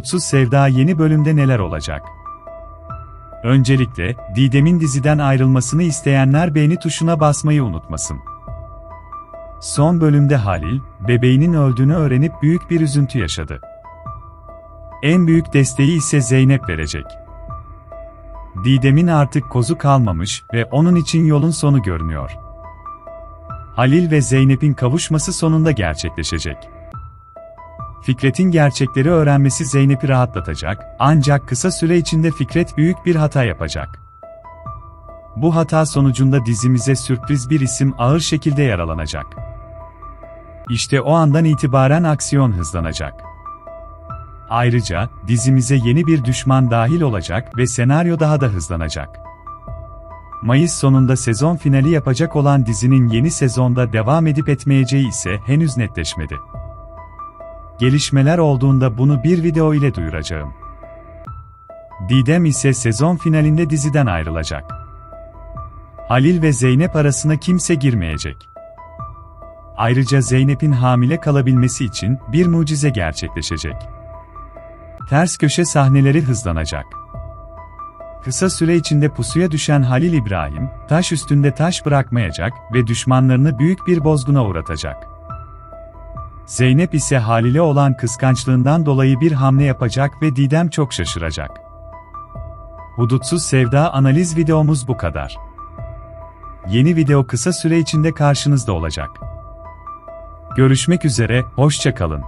Hudutsuz Sevda yeni bölümde neler olacak? Öncelikle, Didem'in diziden ayrılmasını isteyenler beğeni tuşuna basmayı unutmasın. Son bölümde Halil, bebeğinin öldüğünü öğrenip büyük bir üzüntü yaşadı. En büyük desteği ise Zeynep verecek. Didem'in artık kozu kalmamış ve onun için yolun sonu görünüyor. Halil ve Zeynep'in kavuşması sonunda gerçekleşecek. Fikret'in gerçekleri öğrenmesi Zeynep'i rahatlatacak, ancak kısa süre içinde Fikret büyük bir hata yapacak. Bu hata sonucunda dizimize sürpriz bir isim ağır şekilde yaralanacak. İşte o andan itibaren aksiyon hızlanacak. Ayrıca, dizimize yeni bir düşman dahil olacak ve senaryo daha da hızlanacak. Mayıs sonunda sezon finali yapacak olan dizinin yeni sezonda devam edip etmeyeceği ise henüz netleşmedi. Gelişmeler olduğunda bunu bir video ile duyuracağım. Didem ise sezon finalinde diziden ayrılacak. Halil ve Zeynep arasına kimse girmeyecek. Ayrıca Zeynep'in hamile kalabilmesi için bir mucize gerçekleşecek. Ters köşe sahneleri hızlanacak. Kısa süre içinde pusuya düşen Halil İbrahim, taş üstünde taş bırakmayacak ve düşmanlarını büyük bir bozguna uğratacak. Zeynep ise Halil'e olan kıskançlığından dolayı bir hamle yapacak ve Didem çok şaşıracak. Hudutsuz Sevda analiz videomuz bu kadar. Yeni video kısa süre içinde karşınızda olacak. Görüşmek üzere, hoşça kalın.